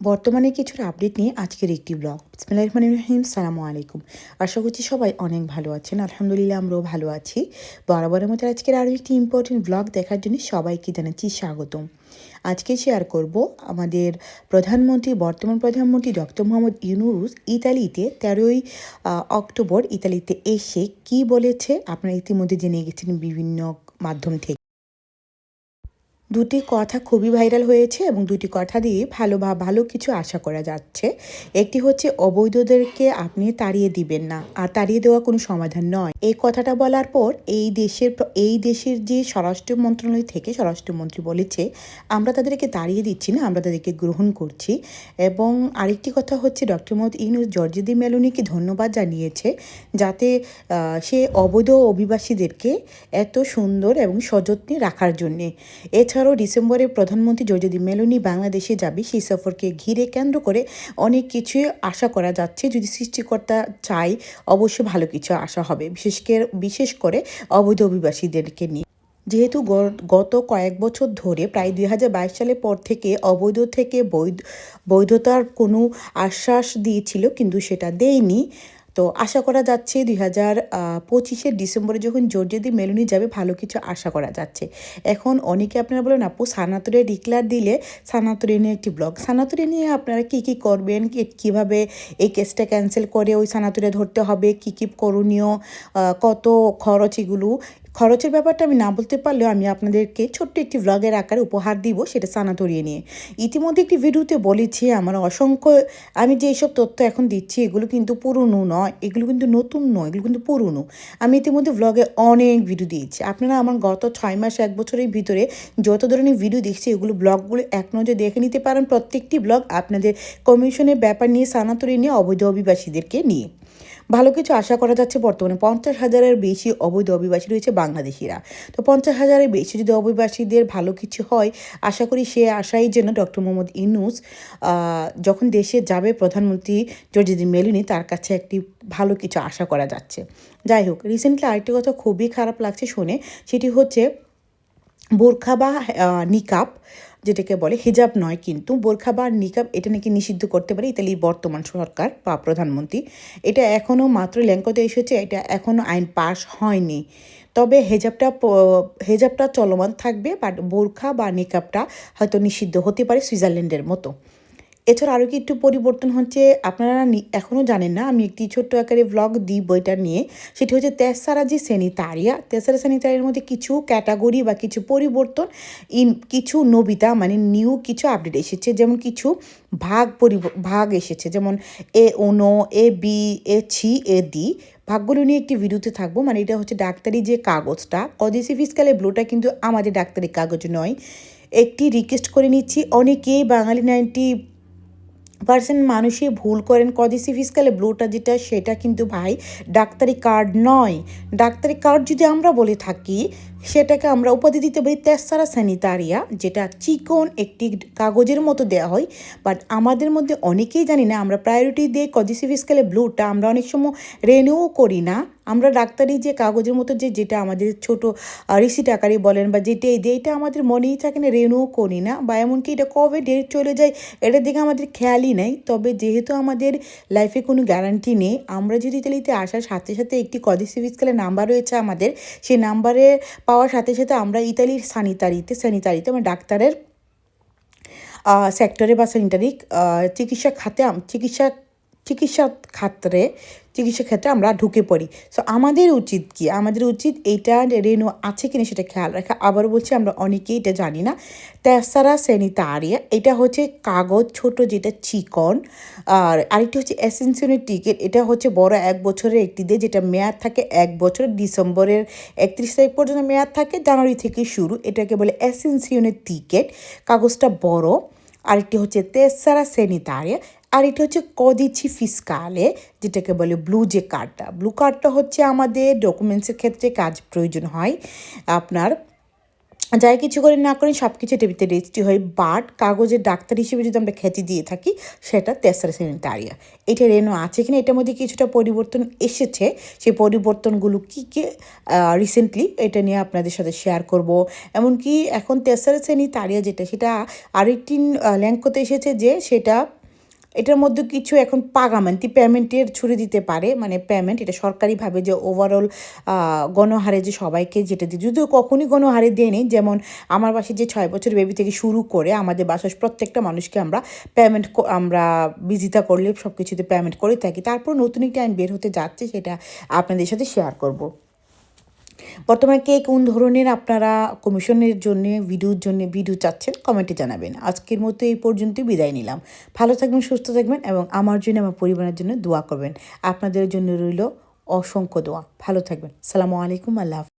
বর্তমানে কিছুর আপডেট নিয়ে আজকের একটি ব্লগ বিসমিল্লাহির রহমানির রহিম সালামু আলাইকুম। আশা করছি সবাই অনেক ভালো আছেন। আলহামদুলিল্লাহ, আমরাও ভালো আছি। বরাবরের মতো আজকের আরও একটি ইম্পর্টেন্ট ব্লগ দেখার জন্য সবাইকে জানাচ্ছি স্বাগতম। আজকে শেয়ার করব আমাদের প্রধানমন্ত্রী, বর্তমান প্রধানমন্ত্রী ডক্টর মোহাম্মদ ইউনুস ইতালিতে তেরোই অক্টোবর ইতালিতে এসে কি বলেছে? আপনারা ইতিমধ্যে জেনে গেছেন বিভিন্ন মাধ্যম থেকে। দুটি কথা খুবই ভাইরাল হয়েছে এবং দুটি কথা দিয়ে ভালো বা ভালো কিছু আশা করা যাচ্ছে। একটি হচ্ছে, অবৈধদেরকে আপনি তাড়িয়ে দিবেন না। আর তাড়িয়ে দেওয়া কোনো সমাধান নয়। এই কথাটা বলার পর এই দেশের এই দেশের যে স্বরাষ্ট্র মন্ত্রণালয় থেকে স্বরাষ্ট্রমন্ত্রী বলেছে, আমরা তাদেরকে তাড়িয়ে দিচ্ছি না, আমরা তাদেরকে গ্রহণ করছি। এবং আরেকটি কথা হচ্ছে, ডক্টর মোহাম্মদ ইউনুস জর্জিদি মেলুনিকে ধন্যবাদ জানিয়েছে, যাতে সে অবৈধ অভিবাসীদেরকে এত সুন্দর এবং সযত্নে রাখার জন্যে। এছাড়া এছাড়াও ডিসেম্বরে প্রধানমন্ত্রী যদি মেলোনি বাংলাদেশে যাবে। সেই সফরকে ঘিরে কেন্দ্র করে অনেক কিছুই আশা করা যাচ্ছে। যদি সৃষ্টিকর্তা চাই অবশ্যই ভালো কিছু আশা হবে। বিশেষ বিশেষ করে অবৈধ অভিবাসীদেরকে নিয়ে। যেহেতু গত কয়েক বছর ধরে প্রায় দুই হাজার বাইশ সালের পর থেকে অবৈধ থেকে বৈধ, বৈধতার কোনো আশ্বাস দিয়েছিল, কিন্তু সেটা দেয়নি। তো আশা করা যাচ্ছে দুই হাজার পঁচিশে ডিসেম্বরে যখন জর্জেদি মেলুনি যাবে, ভালো কিছু আশা করা যাচ্ছে। এখন অনেকে আপনারা বলেন, আপু, সানাতুরে ডিক্লার দিলে সানাতুরে নিয়ে একটি ব্লগ সানাতুরে নিয়ে আপনারা কি কী করবেন? কীভাবে এই কেসটা ক্যান্সেল করে ওই সানাতুরে ধরতে হবে? কি, কী করণীয়? কত খরচ এগুলো? খরচের ব্যাপারটা আমি না বলতে পারলেও আমি আপনাদেরকে ছোট্ট একটি ব্লগের আকারে উপহার দিব, সেটা সানাতরিয়ে নিয়ে। ইতিমধ্যে একটি ভিডিওতে বলেছি, আমার অসংখ্য, আমি যে এইসব তথ্য এখন দিচ্ছি, এগুলো কিন্তু পুরনো নয়, এগুলো কিন্তু নতুন নয়, এগুলো কিন্তু পুরনো। আমি ইতিমধ্যে ব্লগে অনেক ভিডিও দিয়েছি। আপনারা আমার গত ছয় মাস, এক বছরের ভিতরে যত ধরনের ভিডিও দেখছি, এগুলো ব্লগগুলো এক নজর দেখে নিতে পারেন প্রত্যেকটি ব্লগ আপনাদের কমিশনের ব্যাপার নিয়ে সানাতরি নিয়ে অবৈধ অভিবাসীদেরকে নিয়ে। ভালো কিছু আশা করা যাচ্ছে বর্তমানে পঞ্চাশ হাজারের বেশি অবৈধ অভিবাসী রয়েছে বাংলাদেশিরা। তো পঞ্চাশ হাজারের বেশি যদি অভিবাসীদের ভালো কিছু হয়, আশা করি সে আশাই যেন ডক্টর মোহাম্মদ ইনুস যখন দেশে যাবে প্রধানমন্ত্রী জর্জিদিন মেলিনি, তার কাছে একটি ভালো কিছু আশা করা যাচ্ছে। যাই হোক রিসেন্টলি আরেকটি কথা খুবই খারাপ লাগছে শুনে, সেটি হচ্ছে বোরখা বা নিকাপ যেটাকে বলে হিজাব নয় কিন্তু বোরখা বা নিকাব এটা নাকি নিষিদ্ধ করতে পারে ইতালির বর্তমান সরকার বা প্রধানমন্ত্রী। এটা এখনও মাত্র ল্যাঙ্কতে এসেছে, এটা এখনও আইন পাশ হয়নি। তবে হেজাবটা হেজাবটা চলমান থাকবে, বাট বোরখা বা নিকাবটা হয়তো নিষিদ্ধ হতে পারে সুইজারল্যান্ডের মতো। এছাড়া আরও কি একটু পরিবর্তন হচ্ছে? আপনারা এখনও জানেন না, আমি একটি ছোট্ট আকারে ব্লগ দিই বইটা নিয়ে। সেটি হচ্ছে তেসারা যে স্যানিটারিয়া তেসারা স্যানিটারিয়ার মধ্যে কিছু ক্যাটাগরি বা কিছু পরিবর্তন ইন কিছু নবিতা মানে নিউ কিছু আপডেট এসেছে। যেমন কিছু ভাগ পরি ভাগ এসেছে, যেমন এ ওনো এ, বি, এ, ছি, এ, দি। ভাগগুলো নিয়ে একটি ভিডিওতে থাকব মানে এটা হচ্ছে ডাক্তারি যে কাগজটা। কদিসি ফিসকালে ব্লুটা কিন্তু আমাদের ডাক্তারি কাগজ নয়। একটি রিকোয়েস্ট করে নিচ্ছি, অনেকেই বাঙালি নাইনটি পার্সেন্ট মানুষই ভুল করেন, কদিসি ফিসকালে ব্লুটা যেটা, সেটা কিন্তু ভাই ডাক্তারি কার্ড নয়। ডাক্তারি কার্ড যদি আমরা বলে থাকি, সেটাকে আমরা উপাধি দিতে পারি তেসারা স্যানিটারিয়া যেটা চিকন একটি কাগজের মতো দেওয়া হয়। বাট আমাদের মধ্যে অনেকেই জানি না, আমরা প্রায়োরিটি দিয়ে কদিসি ফিসকালে ব্লুটা আমরা অনেক সময় রেনিও করি না। আমরা ডাক্তারি যে কাগজের মতো যে যেটা আমাদের ছোট রিসিট আকারে বলেন বা যেটা এই এটা আমাদের মনেই থাকে না রেনুও করি না, বা এমনকি এটা কবে ডেট চলে যায়, এটার দিকে আমাদের খেয়ালই নেই। তবে যেহেতু আমাদের লাইফে কোনো গ্যারান্টি নেই, আমরা যদি ইতালিতে আসার সাথে সাথে একটি কদিসি ফিসকালের নাম্বার রয়েছে আমাদের, সেই নাম্বারে পাওয়ার সাথে সাথে আমরা ইতালির সানিতারিতে স্যানিতারিতে মানে ডাক্তারের সেক্টরে বা স্যানিটারি চিকিৎসা খাতে চিকিৎসা চিকিৎসা খাত্রে চিকিৎসা ক্ষেত্রে আমরা ঢুকে পড়ি। সো আমাদের উচিত কি? আমাদের উচিত এইটা রেনু আছে কিনা সেটা খেয়াল রাখা। আবার বলছি, আমরা অনেকেই এটা জানি না। তেসারা সেনিতারিয়া এটা হচ্ছে কাগজ ছোট যেটা চিকন। আর আরেকটি হচ্ছে এসেন্সিয়নের টিকিট, এটা হচ্ছে বড় এক বছরের একটি দিয়ে যেটা মেয়াদ থাকে এক বছর। ডিসেম্বরের একত্রিশ তারিখ পর্যন্ত মেয়াদ থাকে, জানুয়ারি থেকে শুরু। এটাকে বলে এসেন্সিয়নের টিকিট, কাগজটা বড়। আরেকটি হচ্ছে তেসারা সেনিতারিয়া আর এটা হচ্ছে কদিচি ফিসকালে, যেটাকে বলে ব্লু যে কার্ডটা। ব্লু কার্ডটা হচ্ছে আমাদের ডকুমেন্টসের ক্ষেত্রে কাজ প্রয়োজন হয়। আপনার যাই কিছু করে না করেন সব কিছু টিভিতে রেজিস্ট্রি হয়। বাট কাগজের ডাক্তার হিসেবে যদি আমরা খ্যাতি দিয়ে থাকি, সেটা তেসারা সেনিটারিয়া এটা রেনো আছে কিনা, এটার মধ্যে কিছুটা পরিবর্তন এসেছে। সেই পরিবর্তনগুলো কী কী রিসেন্টলি এটা নিয়ে আপনাদের সাথে শেয়ার করব। এমনকি এখন তেসারা সেনিটারিয়া যেটা, সেটা আরেকটি ল্যাঙ্কতে এসেছে যে সেটা এটার মধ্যে কিছু এখন পাগামান্তি, পেমেন্টের ছুড়ে দিতে পারে মানে পেমেন্ট, এটা সরকারিভাবে যে ওভারঅল গণহারে যে সবাইকে যেটা দিয়ে, যদিও কখনই গণহারে দেয়নি, যেমন আমার বাসায় যে ছয় বছর বেবি থেকে শুরু করে আমাদের বাসায় প্রত্যেকটা মানুষকে আমরা পেমেন্ট আমরা বিজিতা করলে সব কিছুতে পেমেন্ট করে থাকি। তারপর নতুন একটি আইন বের হতে যাচ্ছে, সেটা আপনাদের সাথে শেয়ার করব। বর্তমানে কে কোন ধরনের আপনারা কমিশনের জন্য, ভিডিওর জন্য ভিডিও চাচ্ছেন কমেন্টে জানাবেন। আজকের মতো এই পর্যন্তই বিদায় নিলাম। ভালো থাকবেন, সুস্থ থাকবেন এবং আমার জন্য, আমার পরিবারের জন্য দোয়া করবেন। আপনাদের জন্য রইল অসংখ্য দোয়া। ভালো থাকবেন। সালামু আলাইকুম, আল্লাহ।